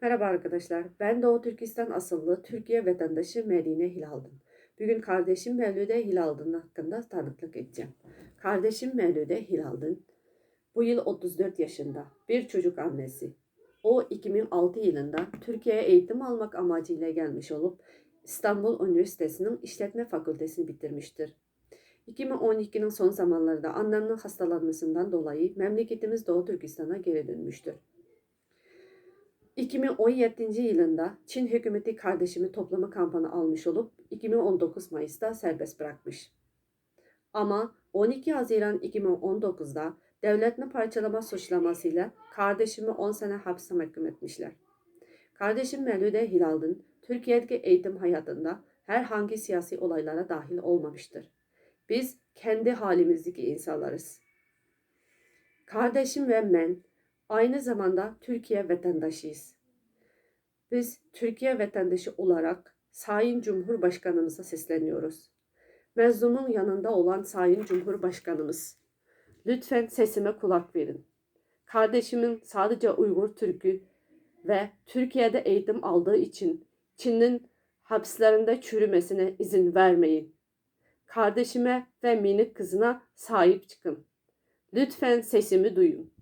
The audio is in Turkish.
Merhaba arkadaşlar. Ben Doğu Türkistan asıllı Türkiye vatandaşı Medine Hilaldın. Bugün kardeşim Mevlüde Hilaldın hakkında tanıklık edeceğim. Kardeşim Mevlüde Hilaldın bu yıl 34 yaşında bir çocuk annesi. O 2006 yılında Türkiye'ye eğitim almak amacıyla gelmiş olup İstanbul Üniversitesi'nin İşletme Fakültesini bitirmiştir. 2012'nin son zamanlarında annemin hastalanmasından dolayı memleketimiz Doğu Türkistan'a geri dönmüştür. 2017 yılında Çin hükümeti kardeşimi toplama kampını almış olup 2019 Mayıs'ta serbest bırakmış. Ama 12 Haziran 2019'da devletini parçalama suçlamasıyla kardeşimi 10 sene hapse mahkum etmişler. Kardeşim Mevlüde Hilal'ın Türkiye'deki eğitim hayatında herhangi siyasi olaylara dahil olmamıştır. Biz kendi halimizdeki insanlarız. Kardeşim ve ben aynı zamanda Türkiye vatandaşıyız. Biz Türkiye vatandaşı olarak Sayın Cumhurbaşkanımıza sesleniyoruz. Mezlumun yanında olan Sayın Cumhurbaşkanımız, lütfen sesime kulak verin. Kardeşimin sadece Uygur Türk'ü ve Türkiye'de eğitim aldığı için Çin'in hapislerinde çürümesine izin vermeyin. Kardeşime ve minik kızına sahip çıkın. Lütfen sesimi duyun.